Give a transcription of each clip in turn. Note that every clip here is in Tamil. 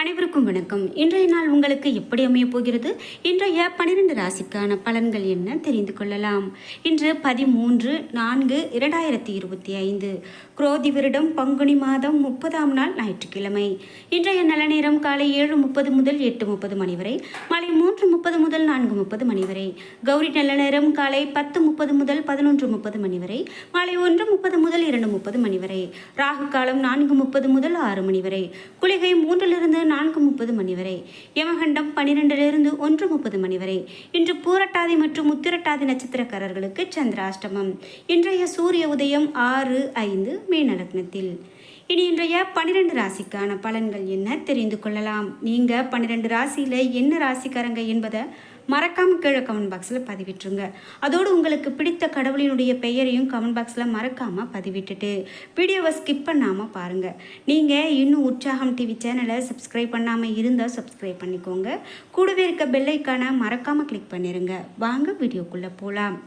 அனைவருக்கும் வணக்கம். இன்றைய நாள் உங்களுக்கு எப்படி அமையப் போகிறது? இன்றைய பனிரெண்டு ராசிக்கான பலன்கள் என்ன தெரிந்து கொள்ளலாம். இன்று பதிமூன்று நான்கு இரண்டாயிரத்தி இருபத்தி ஐந்து. குரோதி வருடம் பங்குனி மாதம் முப்பதாம் நாள் ஞாயிற்றுக்கிழமை. இன்றைய நல்ல நேரம் காலை ஏழு முப்பது முதல் எட்டு முப்பது மணி வரை. மாலை மூன்று முப்பது முதல் நான்கு முப்பது மணி வரை. கௌரி நல்ல நேரம் காலை பத்து முப்பது முதல் பதினொன்று முப்பது மணி வரை. மாலை ஒன்று முப்பது முதல் இரண்டு முப்பது மணி வரை. ராகு காலம் நான்கு முப்பது முதல் ஆறு மணி வரை. குளிகை மூன்றிலிருந்து நான்கு முப்பது மணி வரை. யமகண்டம் பனிரெண்டிலிருந்து ஒன்று முப்பது மணி வரை. இன்று பூரட்டாதி மற்றும் உத்திரட்டாதி நட்சத்திரக்காரர்களுக்கு சந்திராஷ்டமம். இன்றைய சூரிய உதயம் ஆறு ஐந்து மேநலக்னத்தில் இனி இன்றைய பன்னிரெண்டு ராசிக்கான பலன்கள் என்ன தெரிந்து கொள்ளலாம்? நீங்கள் பன்னிரெண்டு ராசியில் என்ன ராசிக்காரங்க என்பதை மறக்காமல் கீழே கமெண்ட் பாக்ஸில் பதிவிட்டுருங்க. அதோடு உங்களுக்கு பிடித்த கடவுளினுடைய பெயரையும் கமெண்ட் பாக்ஸில் மறக்காமல் பதிவிட்டுட்டு வீடியோவை ஸ்கிப் பண்ணாமல் பாருங்கள் நீங்கள் இன்னும் உற்சாகம் டிவி சேனலை சப்ஸ்கிரைப் பண்ணாமல் இருந்தால் சப்ஸ்கிரைப் பண்ணிக்கோங்க. கூடவே இருக்க பெல்லைக்கான மறக்காமல் கிளிக் பண்ணிடுங்க வாங்க வீடியோக்குள்ளே போகலாம்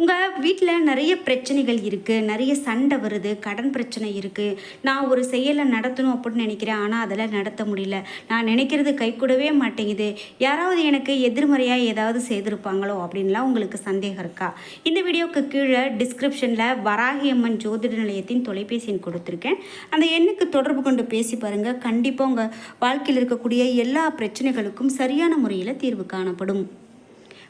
உங்கள் வீட்டில் நிறைய பிரச்சனைகள் இருக்குது நிறைய சண்டை வருது கடன் பிரச்சனை இருக்குது நான் ஒரு செயலை நடத்தணும் அப்படின்னு நினைக்கிறேன் ஆனால் அதெல்லாம் நடத்த முடியல. நான் நினைக்கிறது கைக்கூடவே மாட்டேங்குது. யாராவது எனக்கு எதிர்மறையாக ஏதாவது செய்திருப்பாங்களோ அப்படின்லாம் உங்களுக்கு சந்தேகம் இருக்கா? இந்த வீடியோவுக்கு கீழே டிஸ்கிரிப்ஷனில் வராகி அம்மன் ஜோதிட நிலையத்தின் தொலைபேசி எண் கொடுத்துருக்கேன். அந்த எண்ணுக்கு தொடர்பு கொண்டு பேசி பாருங்கள் கண்டிப்பாக உங்கள் வாழ்க்கையில் இருக்கக்கூடிய எல்லா பிரச்சனைகளுக்கும் சரியான முறையில் தீர்வு காணப்படும்.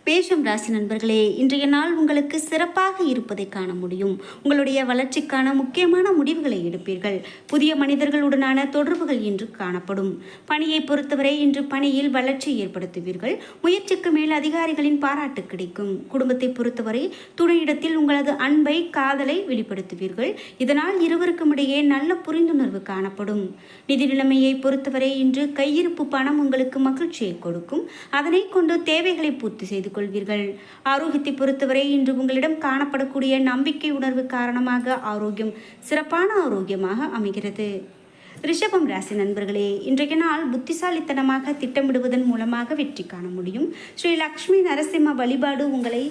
பேஷம் ராசி நண்பர்களே இன்றைய நாள் உங்களுக்கு சிறப்பாக இருப்பதை காண முடியும். உங்களுடைய வளர்ச்சிக்கான முக்கியமான முடிவுகளை எடுப்பீர்கள். புதிய மனிதர்களுடனான தொடர்புகள் இன்று காணப்படும். பணியை பொறுத்தவரை இன்று பணியில் வளர்ச்சி ஏற்படுத்துவீர்கள். முயற்சிக்கு மேல் அதிகாரிகளின் பாராட்டு கிடைக்கும். குடும்பத்தை பொறுத்தவரை துணையிடத்தில் உங்களது அன்பை காதலை வெளிப்படுத்துவீர்கள். இதனால் இருவருக்கும் இடையே நல்ல புரிந்துணர்வு காணப்படும். நிதி நிலைமையை பொறுத்தவரை இன்று கையிருப்பு பணம் உங்களுக்கு மகிழ்ச்சியை கொடுக்கும். அதனை கொண்டு தேவைகளை பூர்த்தி செய்து கொள்வீர்கள் ஆரோக்கியத்தை பொறுத்தவரை இன்று உங்களிடம் காணப்படக்கூடிய நம்பிக்கை உணர்வு காரணமாக ஆரோக்கியம் சிறப்பான ஆரோக்கியமாக அமைகிறது. ரிஷபம் ராசி நண்பர்களே இன்றைய நாள் புத்திசாலித்தனமாக திட்டமிடுவதன் மூலமாக வெற்றி காண முடியும். ஸ்ரீ லக்ஷ்மி நரசிம்ம வழிபாடு உங்களை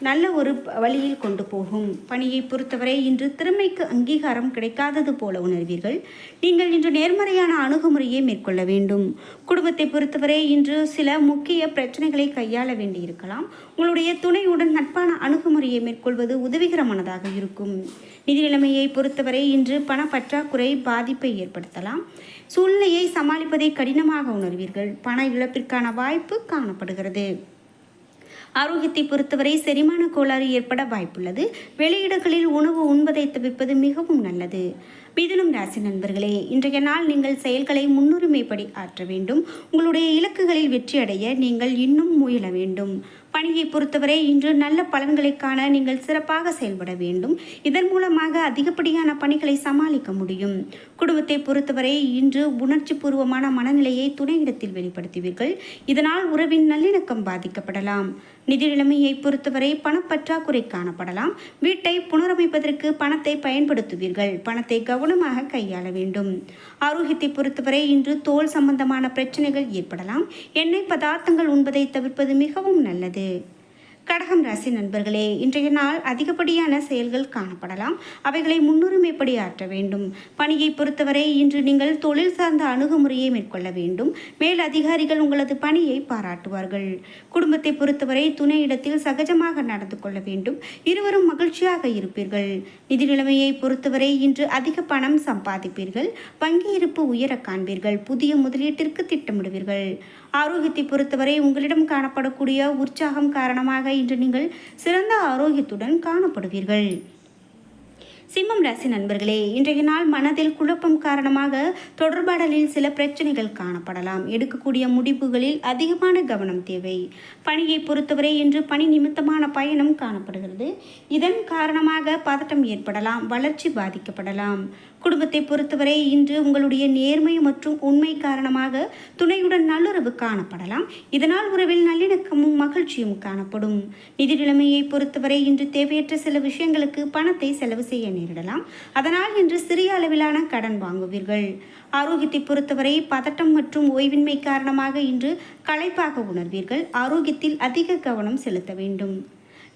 நல்ல ஒரு வழியில் கொண்டு போகும். பணியை பொறுத்தவரை இன்று திறமைக்கு அங்கீகாரம் கிடைக்காதது போல உணர்வீர்கள். நீங்கள் இன்று நேர்மறையான அணுகுமுறையை மேற்கொள்ள வேண்டும். குடும்பத்தை பொறுத்தவரை இன்று சில முக்கிய பிரச்சனைகளை கையாள வேண்டியிருக்கலாம். உங்களுடைய துணையுடன் நட்பான அணுகுமுறையை மேற்கொள்வது உதவிகரமானதாக இருக்கும். நிதி நிலைமையை பொறுத்தவரை இன்று பண பற்றாக்குறை பாதிப்பை ஏற்படுத்தலாம். சூழ்நிலையை சமாளிப்பதை கடினமாக உணர்வீர்கள். பண இழப்பிற்கான வாய்ப்பு காணப்படுகிறது. ஆரோக்கியத்தை பொறுத்தவரை செரிமான கோளாறு ஏற்பட வாய்ப்புள்ளது. வெளியிடங்களில் உணவு உண்பதை தவிர்ப்பது மிகவும் நல்லது. மிதுனம் ராசி நண்பர்களே இன்றைய நாள் நீங்கள் செயல்களை முன்னுரிமைப்படி ஆற்ற வேண்டும். உங்களுடைய இலக்குகளில் வெற்றியடைய நீங்கள் இன்னும் முயல வேண்டும். பணியை பொறுத்தவரை இன்று நல்ல பலன்களை காண நீங்கள் சிறப்பாக செயல்பட வேண்டும். இதன் மூலமாக அதிகப்படியான பணிகளை சமாளிக்க முடியும். குடும்பத்தை பொறுத்தவரை இன்று உணர்ச்சி பூர்வமான மனநிலையை துணையிடத்தில் வெளிப்படுத்துவீர்கள். இதனால் உறவின் நல்லிணக்கம் பாதிக்கப்படலாம். நிதி நிலைமையை பொறுத்தவரை பணப்பற்றாக்குறை காணப்படலாம். வீட்டை புனரமைப்பதற்கு பணத்தை பயன்படுத்துவீர்கள். பணத்தை கவனமாக கையாள வேண்டும். ஆரோக்கியத்தை பொறுத்தவரை இன்று தோல் சம்பந்தமான பிரச்சனைகள் ஏற்படலாம். எண்ணெய் பதார்த்தங்கள் உண்பதை தவிர்ப்பது மிகவும் நல்லது. கடகம் ராசி நண்பர்களே இன்றைய நாள் அதிகப்படியான செயல்கள் காணப்படலாம். அவைகளை முன்னுரிமைப்படி ஆற்ற வேண்டும். பணியை பொறுத்தவரை இன்று நீங்கள் தொழில் சார்ந்த அணுகுமுறையை மேற்கொள்ள வேண்டும். மேல் அதிகாரிகள் உங்களது பணியை பாராட்டுவார்கள். குடும்பத்தை பொறுத்தவரை துணையிடத்தில் சகஜமாக நடந்து கொள்ள வேண்டும். இருவரும் மகிழ்ச்சியாக இருப்பீர்கள். நிதி நிலைமையை பொறுத்தவரை இன்று அதிக பணம் சம்பாதிப்பீர்கள். வங்கி இருப்பு உயர காண்பீர்கள். புதிய முதலீட்டிற்கு திட்டமிடுவீர்கள். ஆரோக்கியத்தை பொறுத்தவரை உங்களிடம் காணப்படக்கூடிய உற்சாகம் காரணமாக இன்று நீங்கள் சிறந்த ஆரோக்கியத்துடன் காணப்படுவீர்கள். சிம்மம் ராசி நண்பர்களே இன்றைய நாள் மனதில் குழப்பம் காரணமாக தொடர்பாடலில் சில பிரச்சனைகள் காணப்படலாம். எடுக்கக்கூடிய முடிவுகளில் அதிகமான கவனம் தேவை. பணியை பொறுத்தவரை இன்று பணி நிமித்தமான பயணம் காணப்படுகிறது. இதன் காரணமாக பதட்டம் ஏற்படலாம் வளர்ச்சி பாதிக்கப்படலாம். குடும்பத்தை பொறுத்தவரை இன்று உங்களுடைய நேர்மை மற்றும் உண்மை காரணமாக துணையுடன் நல்லுறவு காணப்படலாம். இதனால் உறவில் நல்லிணக்கமும் மகிழ்ச்சியும் காணப்படும். நிதி நிலைமையை பொறுத்தவரை இன்று தேவையற்ற சில விஷயங்களுக்கு பணத்தை செலவு செய்ய நேரிடலாம். அதனால் இன்று சிறிய அளவிலான கடன் வாங்குவீர்கள். ஆரோக்கியத்தை பொறுத்தவரை பதட்டம் மற்றும் ஓய்வின்மை காரணமாக இன்று களைப்பாக உணர்வீர்கள். ஆரோக்கியத்தில் அதிக கவனம் செலுத்த வேண்டும்.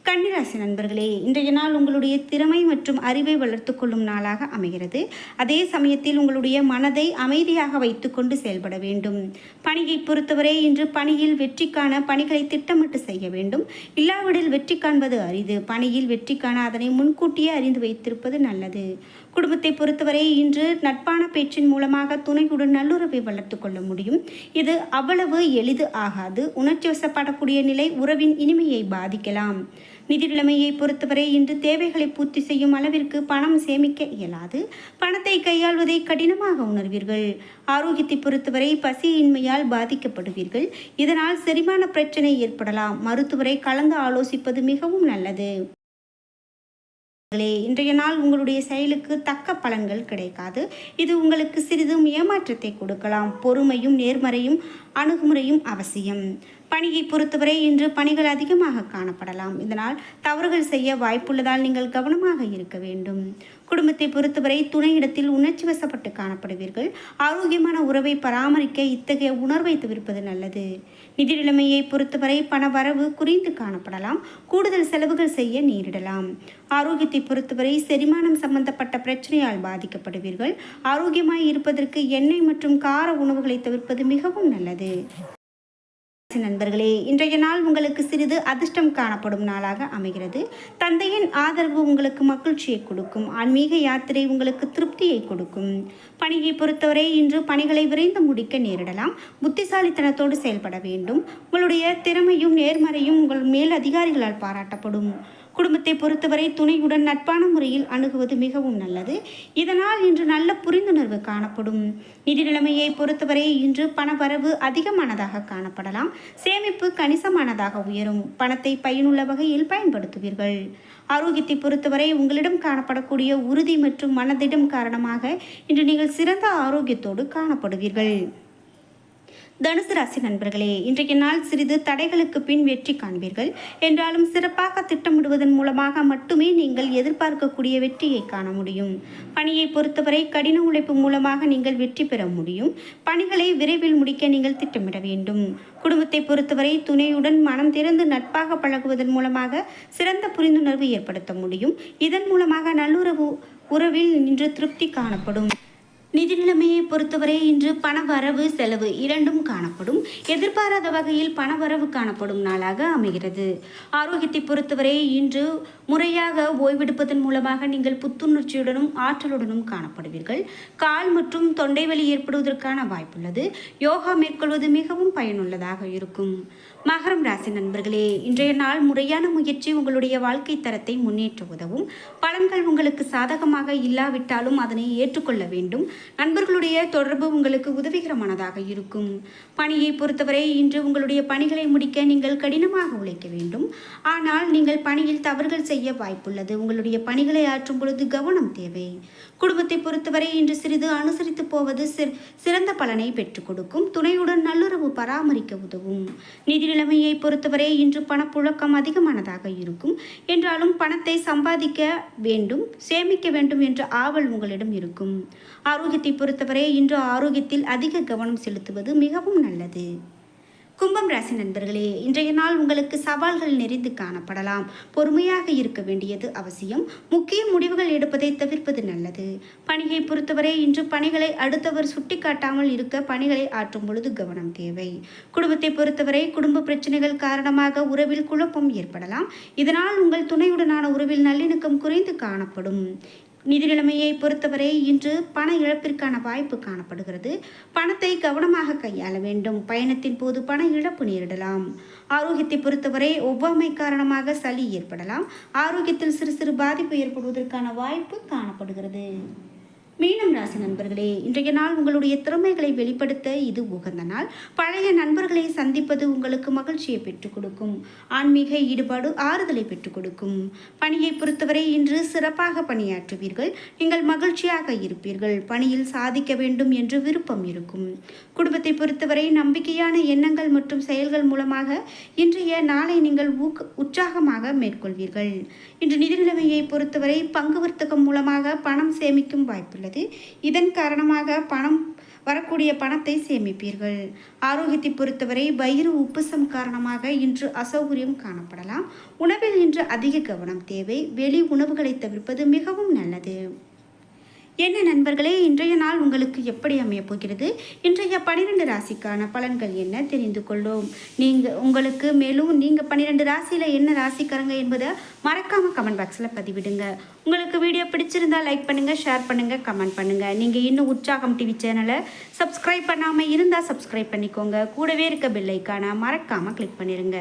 கன்னிராசி நண்பர்களே இன்றைய நாள் உங்களுடைய திறமை மற்றும் அறிவை வளர்த்து கொள்ளும் நாளாக அமைகிறது. அதே சமயத்தில் உங்களுடைய மனதை அமைதியாக வைத்துக்கொண்டு செயல்பட வேண்டும். பணியை பொறுத்தவரை இன்று பணியில் வெற்றிக்கான பணிகளை திட்டமிட்டு செய்ய வேண்டும். இல்லாவிடில் வெற்றி காண்பது அரிது. பணியில் வெற்றி காண அதனை முன்கூட்டியே அறிந்து வைத்திருப்பது நல்லது. குடும்பத்தை பொறுத்தவரை இன்று நட்பான பேச்சின் மூலமாக துணையுடன் நல்லுறவை வளர்த்து கொள்ள முடியும். இது அவ்வளவு எளிது ஆகாது. உணர்ச்சி வசப்படக்கூடிய நிலை உறவின் இனிமையை பாதிக்கலாம். நிதி நிலைமையை பொறுத்தவரை இன்று தேவைகளை பூர்த்தி செய்யும் அளவிற்கு பணம் சேமிக்க இயலாது. பணத்தை கையாள்வதை கடினமாக உணர்வீர்கள். ஆரோக்கியத்தை பொறுத்தவரை பசியின்மையால் பாதிக்கப்படுவீர்கள். இதனால் செரிமான பிரச்சனை ஏற்படலாம். மருத்துவரை கலந்து ஆலோசிப்பது மிகவும் நல்லது. இன்றைய நாள் உங்களுடைய செயலுக்கு தக்க பலன்கள் கிடைக்காது. இது உங்களுக்கு சிறிதும் ஏமாற்றத்தை கொடுக்கலாம். பொறுமையும் நேர்மறையும் அணுகுமுறையும் அவசியம். பணியை பொறுத்தவரை இன்று பணிகள் அதிகமாக காணப்படலாம். இதனால் தவறுகள் செய்ய வாய்ப்புள்ளதால் நீங்கள் கவனமாக இருக்க வேண்டும். குடும்பத்தை பொறுத்தவரை துணையிடத்தில் உணர்ச்சி வசப்பட்டு காணப்படுவீர்கள். ஆரோக்கியமான உறவை பராமரிக்க இத்தகைய உணர்வை தவிர்ப்பது நல்லது. நிதி நிலைமையை பொறுத்தவரை பண வரவு குறைந்து காணப்படலாம். கூடுதல் செலவுகள் செய்ய நேரிடலாம். ஆரோக்கியத்தை பொறுத்தவரை செரிமானம் சம்பந்தப்பட்ட பிரச்சனையால் பாதிக்கப்படுவீர்கள். ஆரோக்கியமாய் இருப்பதற்கு எண்ணெய் மற்றும் கார உணவுகளை தவிர்ப்பது மிகவும் நல்லது. நண்பர்களே இன்றைய நாள் உங்களுக்கு சிறிது அதிர்ஷ்டம் காணப்படும் நாளாக அமைகிறது. தந்தையின் ஆதரவு உங்களுக்கு மகிழ்ச்சியை கொடுக்கும். ஆன்மீக யாத்திரை உங்களுக்கு திருப்தியை கொடுக்கும். பணியை பொறுத்தவரை இன்று பணிகளை விரைந்து முடிக்க நேரிடலாம். புத்திசாலித்தனத்தோடு செயல்பட வேண்டும். உங்களுடைய திறமையும் நேர்மறையும் உங்கள் மேல் அதிகாரிகளால் பாராட்டப்படும். குடும்பத்தை பொறுத்தவரை துணையுடன் நட்பான முறையில் அணுகுவது மிகவும் நல்லது. இதனால் இன்று நல்ல புரிந்துணர்வு காணப்படும். நிதி நிலைமையை பொறுத்தவரை இன்று பணவரவு அதிகமானதாக காணப்படலாம். சேமிப்பு கணிசமானதாக உயரும். பணத்தை பயனுள்ள வகையில் பயன்படுத்துவீர்கள். ஆரோக்கியத்தை பொறுத்தவரை உங்களிடம் காணப்படக்கூடிய உறுதி மற்றும் மனதிடம் காரணமாக இன்று நீங்கள் சிறந்த ஆரோக்கியத்தோடு காணப்படுவீர்கள். தனுசு ராசி நண்பர்களே இன்றைய நாள் சிறிது தடைகளுக்கு பின் வெற்றி காண்பீர்கள். என்றாலும் சிறப்பாக திட்டமிடுவதன் மூலமாக மட்டுமே நீங்கள் எதிர்பார்க்கக்கூடிய வெற்றியை காண முடியும். பணியை பொறுத்தவரை கடின உழைப்பு மூலமாக நீங்கள் வெற்றி பெற முடியும். பணிகளை விரைவில் முடிக்க நீங்கள் திட்டமிட வேண்டும். குடும்பத்தை பொறுத்தவரை துணையுடன் மனம் திறந்து நட்பாக பழகுவதன் மூலமாக சிறந்த புரிந்துணர்வு ஏற்படுத்த முடியும். இதன் மூலமாக நல்லுறவு உறவில் நின்று திருப்தி காணப்படும். நிதி நிலைமையை பொறுத்தவரை இன்று பண வரவு செலவு இரண்டும் காணப்படும். எதிர்பாராத வகையில் பண வரவு காணப்படும் நாளாக அமைகிறது. ஆரோக்கியத்தை பொறுத்தவரை இன்று முறையாக ஓய்வெடுப்பதன் மூலமாக நீங்கள் புத்துணர்ச்சியுடனும் ஆற்றலுடனும் காணப்படுவீர்கள். கால் மற்றும் தொண்டை வலி ஏற்படுவதற்கான வாய்ப்புள்ளது. யோகா மேற்கொள்வது மிகவும் பயனுள்ளதாக இருக்கும். மகரம் ராசி நண்பர்களே இன்றைய நாள் முறையான முயற்சி உங்களுடைய வாழ்க்கை தரத்தை முன்னேற்ற உதவும். பலன்கள் உங்களுக்கு சாதகமாக இல்லாவிட்டாலும் அதனை ஏற்றுக்கொள்ள வேண்டும். நண்பர்களுடைய தொடர்பு உங்களுக்கு உதவிகரமானதாக இருக்கும். பணியை பொறுத்தவரை இன்று உங்களுடைய பணிகளை முடிக்க நீங்கள் கடினமாக உழைக்க வேண்டும். ஆனால் நீங்கள் பணியில் தவறுகள் செய்ய வாய்ப்புள்ளது. உங்களுடைய பணிகளை ஆற்றும் பொழுது கவனம் தேவை. குடும்பத்தை பொறுத்தவரை இன்று சிறிது அனுசரித்து போவது சிறந்த பலனை பெற்றுக் கொடுக்கும். துணையுடன் நல்லுறவு பராமரிக்க உதவும். நிதி நிலைமையை பொறுத்தவரை இன்று பணப்புழக்கம் அதிகமானதாக இருக்கும். என்றாலும் பணத்தை சம்பாதிக்க வேண்டும் சேமிக்க வேண்டும் என்ற ஆவல் உங்களிடம் இருக்கும். ஆரோக்கியத்தை பொறுத்தவரை இன்று ஆரோக்கியத்தில் அதிக கவனம் செலுத்துவது மிகவும் நல்லது. கும்பம் ராசி நண்பர்களே இன்றைய நாள் உங்களுக்கு சவால்கள் நிறைந்து காணப்படலாம். பொறுமையாக இருக்க வேண்டியது அவசியம். முக்கிய முடிவுகள் எடுப்பதை தவிர்ப்பது நல்லது. பணியை பொறுத்தவரை இன்று பணிகளை அடுத்தவர் சுட்டிக்காட்டாமல் இருக்க பணிகளை ஆற்றும் பொழுது கவனம் தேவை. குடும்பத்தை பொறுத்தவரை குடும்ப பிரச்சனைகள் காரணமாக உறவில் குழப்பம் ஏற்படலாம். இதனால் உங்கள் துணையுடனான உறவில் நல்லிணக்கம் குறைந்து காணப்படும். நிதி நிலைமையை பொறுத்தவரை இன்று பண இழப்பிற்கான வாய்ப்பு காணப்படுகிறது. பணத்தை கவனமாக கையாள வேண்டும். பயணத்தின் போது பண இழப்பு நேரிடலாம். ஆரோக்கியத்தை பொறுத்தவரை ஒவ்வாமை காரணமாக சளி ஏற்படலாம். ஆரோக்கியத்தில் சிறு சிறு பாதிப்பு ஏற்படுவதற்கான வாய்ப்பு காணப்படுகிறது. மீனம் ராசி நண்பர்களே இன்றைய நாள் உங்களுடைய திறமைகளை வெளிப்படுத்த இது உகந்த நாள். பழைய நண்பர்களை சந்திப்பது உங்களுக்கு மகிழ்ச்சியை பெற்றுக் கொடுக்கும். ஆன்மீக ஈடுபாடு ஆறுதலை பெற்றுக் கொடுக்கும். பணியை பொறுத்தவரை இன்று சிறப்பாக பணியாற்றுவீர்கள். நீங்கள் மகிழ்ச்சியாக இருப்பீர்கள். பணியில் சாதிக்க வேண்டும் என்று விருப்பம் இருக்கும். குடும்பத்தை பொறுத்தவரை நம்பிக்கையான எண்ணங்கள் மற்றும் செயல்கள் மூலமாக இன்றைய நாளை நீங்கள் ஊக்க உற்சாகமாக மேற்கொள்வீர்கள். இன்று நிதி நிலைமையை பொறுத்தவரை பங்கு வர்த்தகம் மூலமாக பணம் சேமிக்கும் உள்ளது இதன் காரணமாக பணம் வரக்கூடிய பணத்தை சேமிப்பீர்கள். ஆரோக்கியத்தை பொறுத்தவரை வயிறு உப்புசம் காரணமாக இன்று அசௌகரியம் காணப்படலாம். உணவில் இன்று அதிக கவனம் தேவை. வெளி உணவுகளை தவிர்ப்பது மிகவும் நல்லது. என்ன நண்பர்களே இன்றைய நாள் உங்களுக்கு எப்படி அமையப் போகிறது? இன்றைய பன்னிரெண்டு ராசிக்கான பலன்கள் என்ன தெரிந்து கொள்ளும் நீங்கள் உங்களுக்கு மேலும் நீங்கள் பன்னிரெண்டு ராசியில் என்ன ராசிக்காரங்க என்பதை மறக்காமல் கமெண்ட் பாக்ஸில் பதிவிடுங்க. உங்களுக்கு வீடியோ பிடிச்சிருந்தால் லைக் பண்ணுங்கள் ஷேர் பண்ணுங்கள் கமெண்ட் பண்ணுங்கள் நீங்கள் இன்னும் உற்சாகம் டிவி சேனலை சப்ஸ்கிரைப் பண்ணாமல் இருந்தால் சப்ஸ்கிரைப் பண்ணிக்கோங்க. கூடவே இருக்க பெல்லைக்கான மறக்காமல் கிளிக் பண்ணிடுங்க